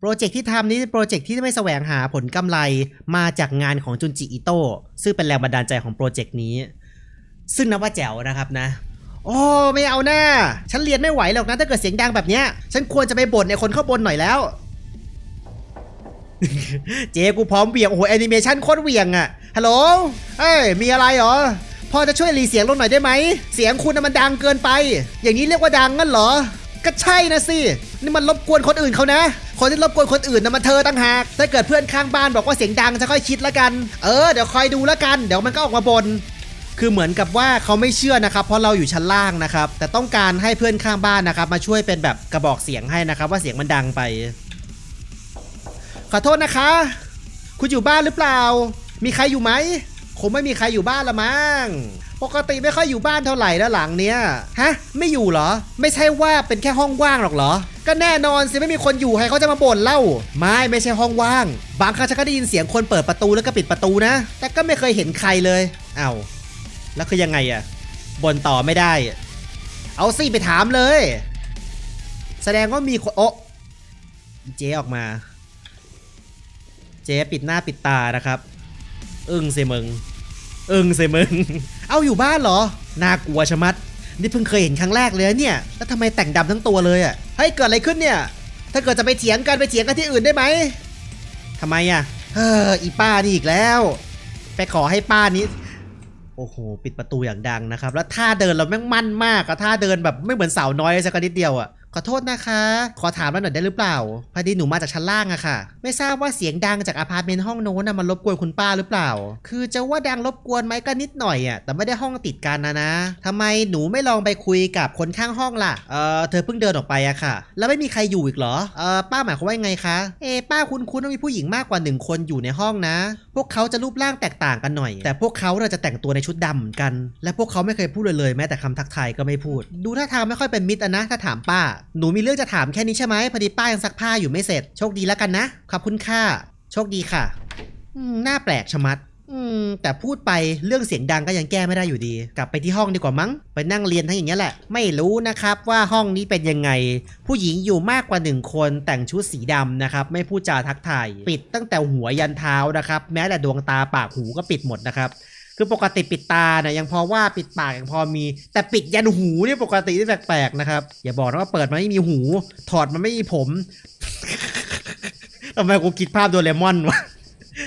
โปรเจกต์ที่ทำนี้เป็นโปรเจกต์ที่ไม่แสวงหาผลกำไรมาจากงานของจุนจิอิโต้ซึ่งเป็นแรงบันดาลใจของโปรเจกต์นี้ ซึ่งนับว่าแจ๋วนะครับนะ โอ้ไม่เอาหน้า ฉันเรียนไม่ไหวหรอกนะถ้าเกิดเสียงดังแบบเนี้ย ฉันควรจะไปบ่นในคนข้างบนหน่อยแล้ว เจ๊กูพร้อมเหวี่ยง โอ้โหแอนิเมชันโคตรเหวี่ยงอะฮัลโหลเอ้ยมีอะไรเหรอพอจะช่วยรีเสียงลงหน่อยได้ไหม เสียงคุณมันดังเกินไป อย่างนี้เรียกว่าดังงั้นเหรอ ก็ใช่นะสิ นี่มันรบกวนคนอื่นเขานะ คนที่รบกวนคนอื่นนะมันเธอตั้งหากถ้าเกิดเพื่อนข้างบ้านบอกว่าเสียงดังจะค่อยคิดละกัน เออเดี๋ยวคอยดูละกันเดี๋ยวมันก็ออกมาบน่นคือเหมือนกับว่าเขาไม่เชื่อนะครับ เพราะเราอยู่ชั้นล่างนะครับ แต่ต้องการให้เพื่อนข้างบ้านนะครับ มาช่วยเป็นแบบกระบอกเสียงให้นะครับ ว่าเสียงมันดังไป ขอโทษนะคะ คุณอยู่บ้านหรือเปล่า มีใครอยู่ไหม คงไม่มีใครอยู่บ้านละมั้ง ปกติไม่ค่อยอยู่บ้านเท่าไหร่แล้วหลังเนี้ย ฮะ ไม่อยู่เหรอ ไม่ใช่ว่าเป็นแค่ห้องว่างหรอกเหรอ ก็แน่นอนสิไม่มีคนอยู่ใครเขาจะมาบ่นเล่า ไม่ไม่ใช่ห้องว่าง บางครั้งฉันก็ได้ยินเสียงคนเปิดประตูแล้วก็ปิดประตูนะ แต่ก็ไม่เคยเห็นใครเลยเอ้าแล้วคือยังไงอะบ่นต่อไม่ได้ เอาสิไปถามเลย แสดงว่ามีคนโอะเจ๊ออกมา เจ๊ปิดหน้าปิดตานะครับ อึ้งเซมึงอึ้งเซมึง เอาอยู่บ้านเหรอ น่ากลัวชะมัด นี่เพิ่งเคยเห็นครั้งแรกเลยเนี่ย แล้วทำไมแต่งดำทั้งตัวเลยอะ่ะเฮ้ยเกิดอะไรขึ้นเนี่ย ถ้าเกิดจะไปเถียงกันไปเถียงกันที่อื่นได้ไหมทำไมอะ่ะเฮ้ออีป้านี่อีกแล้ว ไปขอให้ป้านี้ โอ้โห ปิดประตูอย่างดังนะครับ แล้วท่าเดินเราแม่งมั่นมากอะท่าเดินแบบไม่เหมือนสาวน้อยสักนิดเดียวอะ ขอโทษนะคะ ขอถามมาหน่อยได้หรือเปล่า พอดีหนูมาจากชั้นล่างอะค่ะ ไม่ทราบว่าเสียงดังจากอพาร์ตเมนต์ห้องโน้นนะมันรบกวนคุณป้าหรือเปล่า คือจะว่าดังรบกวนไหมก็นิดหน่อยอะแต่ไม่ได้ห้องติดกันนะนะทำไมหนูไม่ลองไปคุยกับคนข้างห้องล่ะ เออเธอเพิ่งเดินออกไปอะค่ะ แล้วไม่มีใครอยู่อีกเหรอ เออป้าหมายความว่ายังไงคะ เอป้าคุ้นๆว่ามีผู้หญิงมากกว่าหนึ่งคนอยู่ในห้องนะ พวกเขาจะรูปร่างแตกต่างกันหน่อย แต่พวกเขาเราจะแต่งตัวในชุดดำเหมือนกัน และพวกเขาไม่เคยพูดเลยเลยแม้แต่คำทักทายก็ไม่พูด ดูท่าทางไม่ค่อยเป็นมิตรอะนะถ้าถามป้าหนูมีเรื่องจะถามแค่นี้ใช่ไหมพอดีป้ายังซักผ้าอยู่ไม่เสร็จ โชคดีแล้วกันนะ ขอบคุณค่ะ โชคดีค่ะอืมน่าแปลกชะมัด อืม แต่พูดไปเรื่องเสียงดังก็ยังแก้ไม่ได้อยู่ดี กลับไปที่ห้องดีกว่ามั้ง ไปนั่งเรียนทั้งอย่างเงี้แหละ ไม่รู้นะครับว่าห้องนี้เป็นยังไง ผู้หญิงอยู่มากกว่าหนึ่งคนแต่งชุดสีดำนะครับ ไม่พูดจาทักทาย ปิดตั้งแต่หัวยันเท้านะครับ แม้แต่ดวงตาปากหูก็ปิดหมดนะครับ คือปกติปิดตาเนี่ยยังพอว่าปิดปากยังพอมี แต่ปิดยันหูเนี่ยปกติที่แปลกๆนะครับ อย่าบอกนะว่าเปิดมาไม่มีหู ถอดมันไม่มีผมทำไมกูคิดภาพโดเรมอนวะ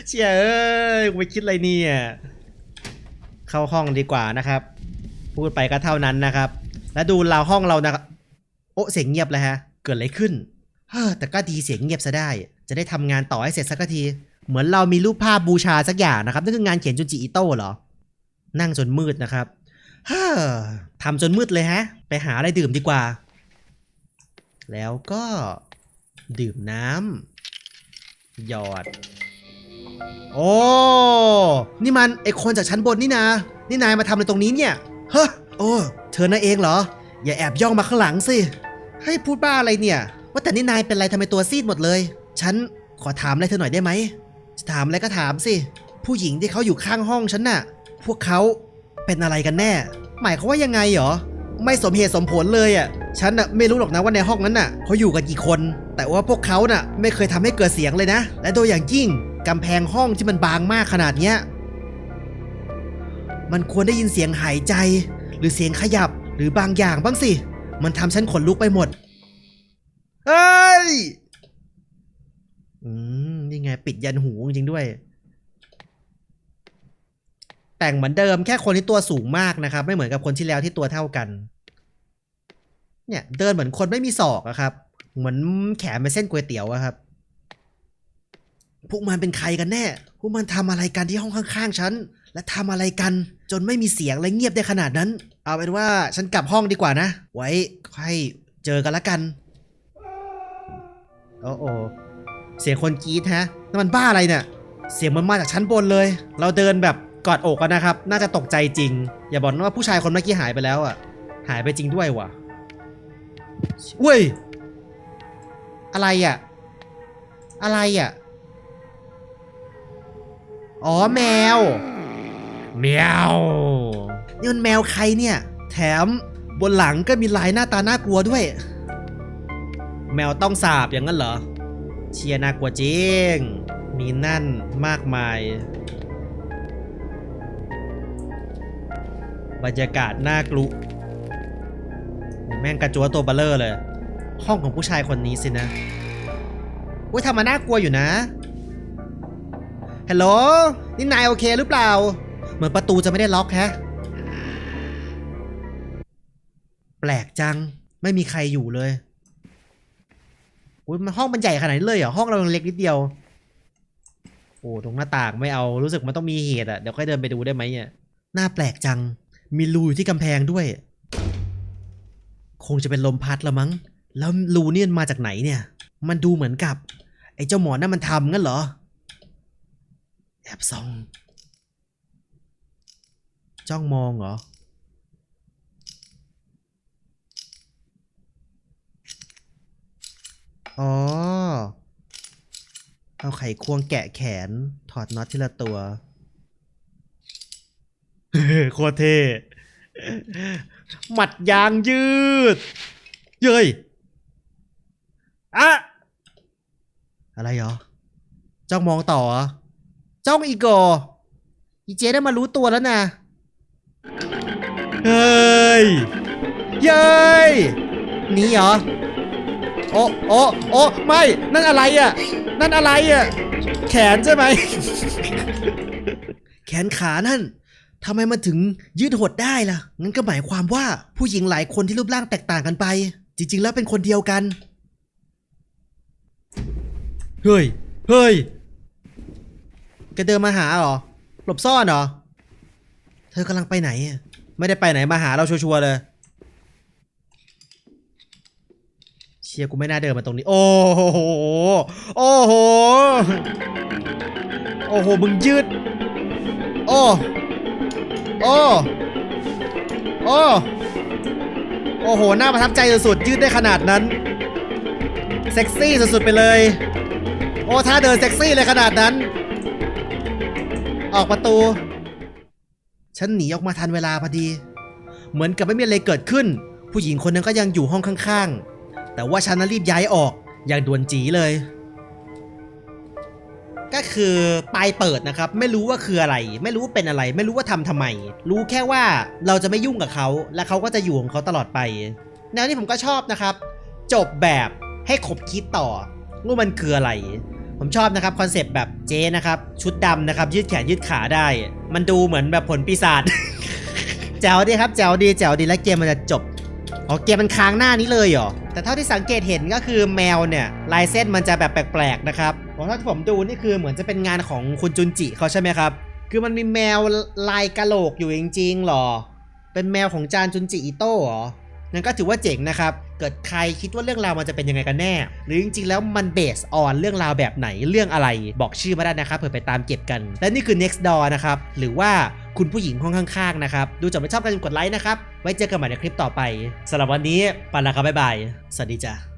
เชี่ยเอ้ยกูไปคิดอะไรเนี่ยเข้าห้องดีกว่านะครับ พูดไปก็เท่านั้นนะครับ แล้วดูเราห้องเรานะครับโอ้เสียงเงียบเลยฮะ เกิดอะไรขึ้นเฮ้อแต่ก็ดีเสียงเงียบซะได้ จะได้ทำงานต่อให้เสร็จสักที เหมือนเรามีรูปภาพบูชาสักอย่างนะครับนั่นคืองานเขียนจุนจิอิโต้เหรอ นั่งจนมืดนะครับฮ้อทำจนมืดเลยฮะ ไปหาอะไรดื่มดีกว่า แล้วก็ดื่มน้ำหยอด โอ้ นี่มันไอคนจากชั้นบนนี่นะ นี่นายมาทำอะไรตรงนี้เนี่ยเฮ้อโอ้เธอน่ะเองเหรอ อย่าแอบย่องมาข้างหลังสิ ให้พูดบ้าอะไรเนี่ย ว่าแต่นี่นายเป็นอะไรทำไมตัวซีดหมดเลย ฉันขอถามอะไรเธอหน่อยได้ไหม ถามอะไรก็ถามสิ ผู้หญิงที่เขาอยู่ข้างห้องฉันน่ะ พวกเขาเป็นอะไรกันแน่ หมายเขาว่ายังไงเหรอ ไม่สมเหตุสมผลเลยอะ ฉันน่ะไม่รู้หรอกนะว่าในห้องนั้นน่ะเขาอยู่กันกี่คน แต่ว่าพวกเขาน่ะไม่เคยทำให้เกิดเสียงเลยนะ และโดยอย่างยิ่งกำแพงห้องที่มันบางมากขนาดเนี้ย มันควรได้ยินเสียงหายใจ หรือเสียงขยับหรือบางอย่างบ้างสิ มันทำฉันขนลุกไปหมด เฮ้ย อืม นี่ไง ปิดยันหูจริงๆด้วย แต่งเหมือนเดิมแค่คนที่ตัวสูงมากนะครับ ไม่เหมือนกับคนที่แล้วที่ตัวเท่ากัน เนี่ย เดินเหมือนคนไม่มีศอกอะครับ เหมือนแขนเป็นเส้นก๋วยเตี๋ยวอะครับ พวกมันเป็นใครกันแน่ พวกมันทำอะไรกันที่ห้องข้างๆฉัน และทำอะไรกัน จนไม่มีเสียงและเงียบได้ขนาดนั้น เอาเป็นว่าฉันกลับห้องดีกว่านะ ไว้ค่อยเจอกันละกัน โอ้โอ เสียงคนกรี๊ดฮะนั่นมันบ้าอะไรเนี่ย เสียงมันมาจากชั้นบนเลย เราเดินแบบกอดอกกันนะครับ น่าจะตกใจจริง อย่าบอกนะว่าผู้ชายคนเมื่อกี้หายไปแล้วอะ หายไปจริงด้วยว่ะเว้ย อะไรอะ อะไรอะ อ๋อแมว แมว นี่มันแมวใครเนี่ย แถมบนหลังก็มีลายหน้าตาน่ากลัวด้วย แมวต้องสาบอย่างนั้นเหรอ เชียร์น่ากลัวจริง มีนั่นมากมาย บรรยากาศน่ากลุแม่งกระจัวตัวเบลเลอร์เลย ห้องของผู้ชายคนนี้สินะอุ้ยทำมาน่ากลัวอยู่นะฮัลโหลนี่นายโอเคหรือเปล่า เหมือนประตูจะไม่ได้ล็อกแฮะ แปลกจัง ไม่มีใครอยู่เลย อุ้ยมันห้องมันใหญ่ขนาดนี้เลยเหรอห้องเรายังเล็กนิดเดียว โอ้ตรงหน้าต่างไม่เอารู้สึกมันต้องมีเหตุอะเดี๋ยวค่อยเดินไปดูได้ไหมเนี่ยน่าแปลกจัง มีรูอยู่ที่กำแพงด้วย คงจะเป็นลมพัดละมั้ง แล้วรูนี่มันมาจากไหนเนี่ย มันดูเหมือนกับ ไอ้เจ้าหมอนั่นมันทำงั้นเหรอ แอบส่อง จ้องมองเหรอ อ๋อ เอาไขควงแกะแขน ถอดน็อตทีละตัว โคตรเท่หมัดยางยืด เย้ยอะอะไรเหรอ จ้องมองต่อ จ้องอีกออีเจได้มารู้ตัวแล้วนะ เฮ้ย เย้ย นี่เหรอ โอ้โอ้โอ้ไม่ นั่นอะไรอะ นั่นอะไรอะ แขนใช่ไหม แขนขานั่นทำไมมันถึงยืดหดได้ล่ะ งั้นก็หมายความว่าผู้หญิงหลายคนที่รูปร่างแตกต่างกันไป จริง ๆ แล้วเป็นคนเดียวกัน เฮ้ย เฮ้ยแกเดินมาหาเหรอ หลบซ่อนเหรอ เธอกำลังไปไหนอะไม่ได้ไปไหนมาหาเราชัวร์ๆเลย เชียร์กูไม่น่าเดินมาตรงนี้ โอ้โห โอ้โห โอ้โห มึงยืด โอ้ โอ้ โอ้ โอ้โห น่าประทับใจสุดๆ ยืดได้ขนาดนั้น เซ็กซี่สุดๆ ไปเลย โอ้ ถ้าเดินเซ็กซี่เลยขนาดนั้น ออกประตู ฉันหนีออกมาทันเวลาพอดี เหมือนกับไม่มีอะไรเกิดขึ้น ผู้หญิงคนนั้นก็ยังอยู่ห้องข้างๆ แต่ว่าฉันนั้นรีบย้ายออกอย่างด่วนจีเลย ก็คือปลายเปิดนะครับ ไม่รู้ว่าคืออะไร ไม่รู้ว่าเป็นอะไร ไม่รู้ว่าทำทำไม รู้แค่ว่าเราจะไม่ยุ่งกับเขา และเขาก็จะอยู่ของเขาตลอดไปแนวนี้ผมก็ชอบนะครับ จบแบบให้ขบคิดต่อว่ามันคืออะไร ผมชอบนะครับคอนเซปต์แบบเจนะครับ ชุดดำนะครับ ยืดแขนยืดขาได้ มันดูเหมือนแบบผลปีศาจแจ๋วดีครับแจ๋วดีแจ๋วดีและเกมมันจะจบ อ๋อเกมมันค้างหน้านี้เลยเหรอ แต่เท่าที่สังเกตเห็นก็คือแมวเนี่ยลายเส้นมันจะแบบแปลกๆนะครับผมถ้าที่ผมดูนี่คือเหมือนจะเป็นงานของคุณจุนจิเขาใช่ไหมครับ คือมันมีแมวลายกะโหลกอยู่จริงๆหรอ เป็นแมวของจานจุนจิอิโต้เหรอ นั่นก็ถือว่าเจ๋งนะครับ เกิดใครคิดว่าเรื่องราวมันจะเป็นยังไงกันแน่ หรือจริงๆแล้วมันเบสออนเรื่องราวแบบไหนเรื่องอะไรบอกชื่อมาได้นะครับเผื่อไปตามเก็บกัน และนี่คือ next door นะครับหรือว่าคุณผู้หญิงห้องข้างๆนะครับ ดูจบไม่ชอบกันกดไลค์นะครับ ไว้เจอกันใหม่ในคลิปต่อไปสำหรับวันนี้ไปแล้วครับบ๊ายบาย สวัสดีจ้ะ